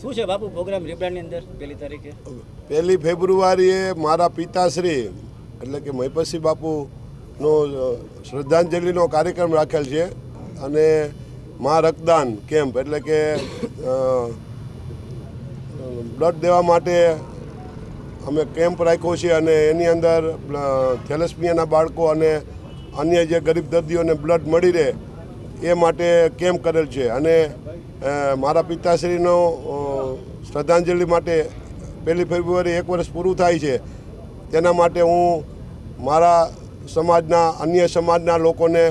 શું છે બાપુ પ્રોગ્રામ રીબડાની અંદર પહેલી તારીખે? પહેલી ફેબ્રુઆરીએ મારા પિતાશ્રી એટલે કે મહિપતસિંહ બાપુનો શ્રદ્ધાંજલિનો કાર્યક્રમ રાખેલ છે. અને મા રક્તદાન કેમ્પ એટલે કે બ્લડ દેવા માટે અમે કેમ્પ રાખ્યો છે અને એની અંદર થેલેસમિયાના બાળકો અને અન્ય જે ગરીબ દર્દીઓને બ્લડ મળી રહે એ માટે કેમ્પ કરેલ છે? અને મારા પિતાશ્રીનો શ્રદ્ધાંજલિ માટે પહેલી ફેબ્રુઆરી એક વર્ષ પૂરું થાય છે. તેના માટે હું મારા સમાજના અન્ય સમાજના લોકોને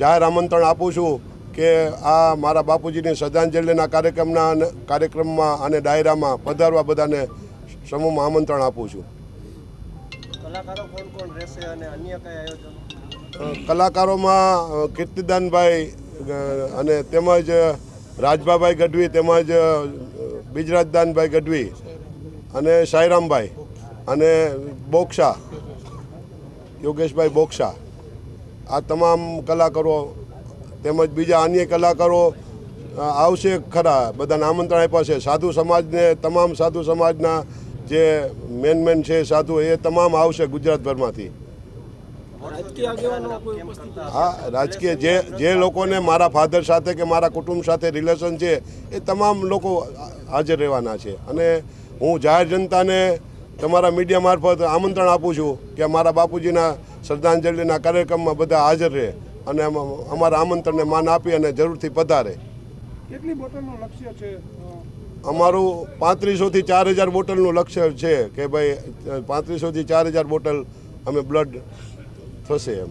જાહેર આમંત્રણ આપું છું કે આ મારા બાપુજીની શ્રદ્ધાંજલિના કાર્યક્રમના કાર્યક્રમમાં અને ડાયરામાં પધારવા બધાને સમૂહમાં આમંત્રણ આપું છું. કલાકારોમાં કીર્તિદાનભાઈ અને તેમજ રાજભાભાઈ ગઢવી તેમજ બિજરાજદાનભાઈ ગઢવી અને સાયરામભાઈ અને બોક્ષા યોગેશભાઈ બોક્ષા આ તમામ કલાકારો, તેમજ બીજા અન્ય કલાકારો આવશે ખરા. બધાને આમંત્રણ આપ્યા છે. સાધુ સમાજને, તમામ સાધુ સમાજના જે મેન મેન છે સાધુ, એ તમામ આવશે ગુજરાતભરમાંથી રાજકીય આગેવાનો કોઈ ઉપસ્થિત હા રાજકીય જે જે લોકોને મારા ફાધર સાથે કે મારા કુટુંબ સાથે રિલેશન છે એ તમામ લોકો હાજર રહેવાના છે. અને હું જાહેર જનતાને તમારા મીડિયા મારફત આમંત્રણ આપું છું કે મારા બાપુજીના શ્રદ્ધાંજલિના કાર્યક્રમમાં બધા હાજર રહે અને અમારા આમંત્રણને માન આપી અને જરૂરથી પધારે. કેટલી બોટલનું લક્ષ્ય છે? અમારું પાંત્રીસોથી ચાર હજાર બોટલનું લક્ષ્ય છે કે ભાઈ પાંત્રીસોથી ચાર હજાર બોટલ અમે બ્લડ થશે એમ.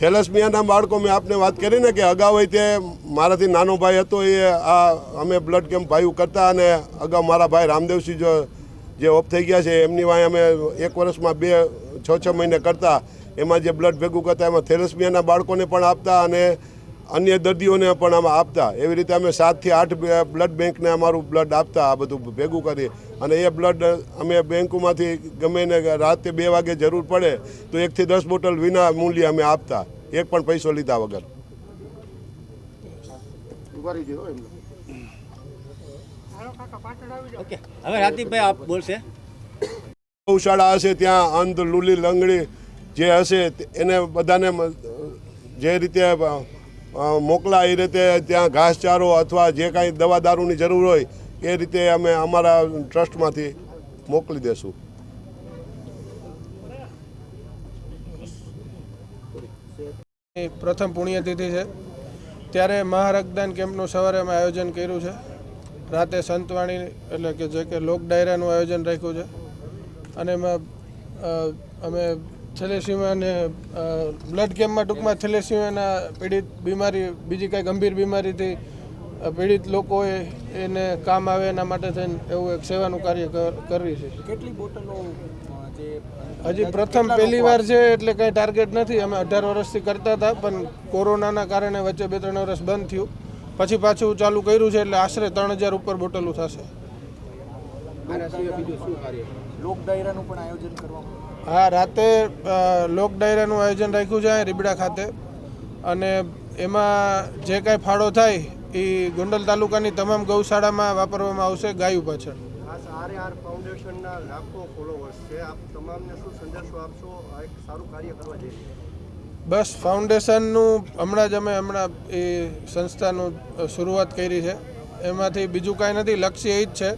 થેલેસમિયાના બાળકો, મેં આપને વાત કરી ને કે અગાઉ તે મારાથી નાનો ભાઈ હતો, એ આ અમે બ્લડ કેમ્પ ભાઈઓ કરતા અને અગાઉ મારા ભાઈ રામદેવસિંહ જો જે ઓફ થઈ ગયા છે, એમની વાંહે અમે એક વર્ષમાં બે, છ છ મહિને કરતા. એમાં જે બ્લડ ભેગું કરતા, એમાં થેલેસમિયાના બાળકોને પણ આપતા અને અન્ય દર્દીઓને પણ આમાં આપતા. એવી રીતે અમે સાતથી આઠ બ્લડ બેંકને અમારું બ્લડ આપતા આ બધું ભેગું કરી. અને એ બ્લડ અમે બેંકોમાંથી ગમે ને રાતે બે વાગે જરૂર પડે તો એકથી દસ બોટલ વિના મૂલ્ય અમે આપતા. એક પણ પૈસો લીધા વગર. ઓકે. હવે રાતીભાઈ આપ બોલશે. ગૌશાળા હશે ત્યાં અંધ લૂલી લંગડી જે હશે એને બધાને જે રીતે મોકલા એ રીતે ત્યાં ઘાસચારો અથવા જે કાંઈ દવા દારૂની જરૂર હોય, એ રીતે અમે અમારા ટ્રસ્ટમાંથી મોકલી દેશું. પ્રથમ પુણ્યતિથિ છે. ત્યારે મહારક્તદાન કેમ્પનું સવારે અમે આયોજન કર્યું છે. રાતે સંતવાણી, એટલે કે જે કે લોક ડાયરાનું આયોજન રાખ્યું છે. અને એમાં અમે થેલેસીમાને બ્લડ કેમ્પમાં ટૂંકમાં થેલેસીમાના પીડિત બીમારી બીજી કાંઈ ગંભીર બીમારીથી પીડિત લોકોએ એને કામ આવે એના માટે થઈને એવું એક સેવાનું કાર્ય કરી છે. કેટલી બોટલો હજી પ્રથમ પહેલી વાર છે એટલે કંઈ ટાર્ગેટ નથી. અમે અઢાર વર્ષથી કરતા હતા પણ કોરોનાના કારણે વચ્ચે બે ત્રણ વર્ષ બંધ થયું. પછી પાછું ચાલુ કર્યું છે એટલે આશરે ત્રણ હજાર ઉપર બોટલો થશે. લોક ડાયરાનું પણ આયોજન કરવામાં હા રાતે લોક ડાયરાનું આયોજન રાખ્યું છે રીબડા ખાતે. અને એમાં જે કાંઈ ફાળો થાય એ ગોંડલ તાલુકાની તમામ ગૌશાળામાં વાપરવામાં આવશે ગાયું પાછળ. બસ ફાઉન્ડેશનનું હમણાં જ અમે હમણાં એ સંસ્થાનું શરૂઆત કરી છે. એમાંથી બીજું કાંઈ નથી. લક્ષ્ય એ જ છે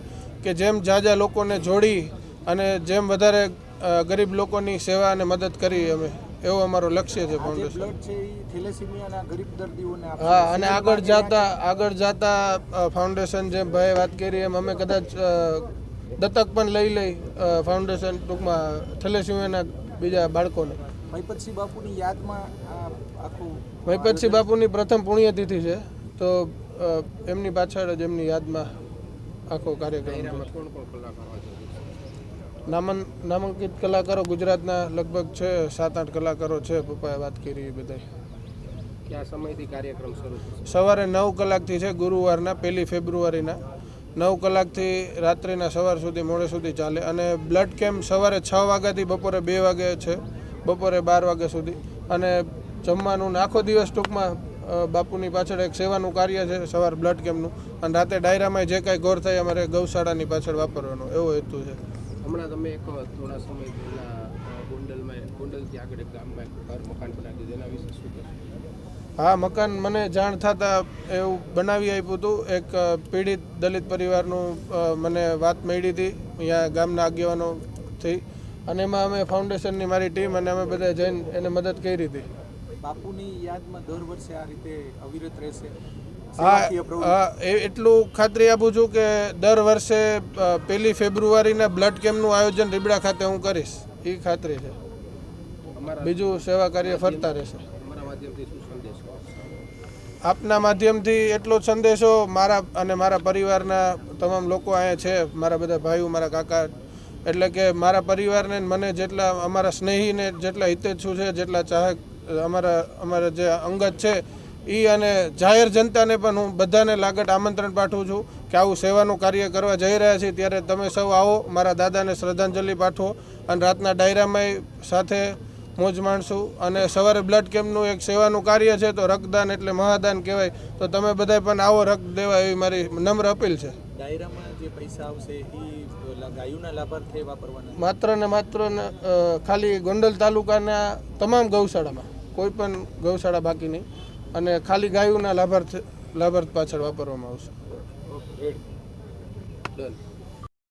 કે જેમ જાજા લોકોને જોડી અને જેમ વધારે ગરીબ લોકોની સેવા અને મદદ કરી અમે. એવું અમારું લક્ષ્ય છે ફાઉન્ડેશન બ્લડ છે એ થેલેસીમિયાના ગરીબ દર્દીઓને આપશે. હા અને આગળ જતા આગળ જતા ફાઉન્ડેશન જેમ ભાઈ વાત કરી એમ અમે કદાચ દત્તક પણ લઈ લઈ ફાઉન્ડેશન ટૂંકમાં થેલેસીમિયાના બીજા બાળકોને. મહિપતસિંહ બાપુની યાદમાં આ આખું મહિપતસિંહ બાપુની પ્રથમ પુણ્યતિથિ છે. તો એમની પાછળ જ એમની યાદમાં આખો કાર્યક્રમ નામન નામાંકિત કલાકારો ગુજરાતના લગભગ છે સાત આઠ કલાકારો છે પપ્પાએ વાત કરી એ બધા કયા સમયથી કાર્યક્રમ શરૂ સવારે નવ કલાકથી છે ગુરુવારના પહેલી ફેબ્રુઆરીના. નવ કલાકથી રાત્રિના સવાર સુધી મોડે સુધી ચાલે અને બ્લડ કેમ્પ સવારે છ વાગ્યાથી બપોરે બે વાગે છે બપોરે બાર વાગ્યા સુધી. અને જમવાનું આખો દિવસ ટૂંકમાં બાપુની પાછળ એક સેવાનું કાર્ય છે સવાર બ્લડ કેમ્પનું. અને રાતે ડાયરામાં જે કાંઈ ગોર થાય અમારે ગૌશાળાની પાછળ વાપરવાનો એવો હેતુ છે. હમણાં તમે એક થોડા સમય પહેલા ગોંડલમાં ગોંડલથી આગળ એક ગામમાં એક ઘર મકાન બનાવી દીધું એના વિશે શું કહેશો? હા મકાન મને જાણ થતાં એવું બનાવી આપ્યું હતું. એક પીડિત દલિત પરિવારનું મને વાત મળી હતી. અહીંયા ગામના આગેવાનો થઈ અને એમાં અમે ફાઉન્ડેશનની મારી ટીમ અને અમે બધા જઈને એને મદદ કરી હતી. બાપુની યાદમાં દર વર્ષે આ રીતે અવિરત રહેશે. હા એટલું ખાતરી આપું છું કે દર વર્ષે પેલી પહેલી ફેબ્રુઆરીના બ્લડ કેમ્પનું આયોજન રીબડા ખાતે હું કરીશ. એ ખાતરી છે. બીજું સેવા કાર્ય ફરતા રહેશે. આપના માધ્યમથી એટલો સંદેશો મારા અને મારા પરિવારના તમામ લોકો અહીંયા છે મારા બધા ભાઈઓ મારા કાકા. એટલે કે મારા પરિવારને મને જેટલા અમારા સ્નેહીને જેટલા હિતેચ્છુ છે જેટલા ચાહક અમારા અમારા જે અંગત છે એ અને જાહેર જનતાને પણ હું બધાને લાગટ આમંત્રણ પાઠવું છું કે આવું સેવાનું કાર્ય કરવા જઈ રહ્યા છીએ ત્યારે તમે સૌ આવો મારા દાદાને શ્રદ્ધાંજલિ પાઠવો અને રાતના ડાયરામાં સાથે મોજ માણશું અને સવારે બ્લડ કેમ્પનું એક સેવાનું કાર્ય છે તો રક્તદાન એટલે મહાદાન કહેવાય. તો તમે બધા પણ આવો રક્ત દેવા એવી મારી નમ્ર અપીલ છે. ડાયરામાં જે પૈસા આવશે એ ગાયોના લાભાર્થે વાપરવાના? માત્ર ને માત્ર ને, ખાલી ગોંડલ તાલુકાના તમામ ગૌશાળામાં કોઈ પણ ગૌશાળા બાકી નહીં. અને ખાલી ગાયોના લાભાર્થ લાભાર્થ પાછળ વાપરવામાં આવશે. ડન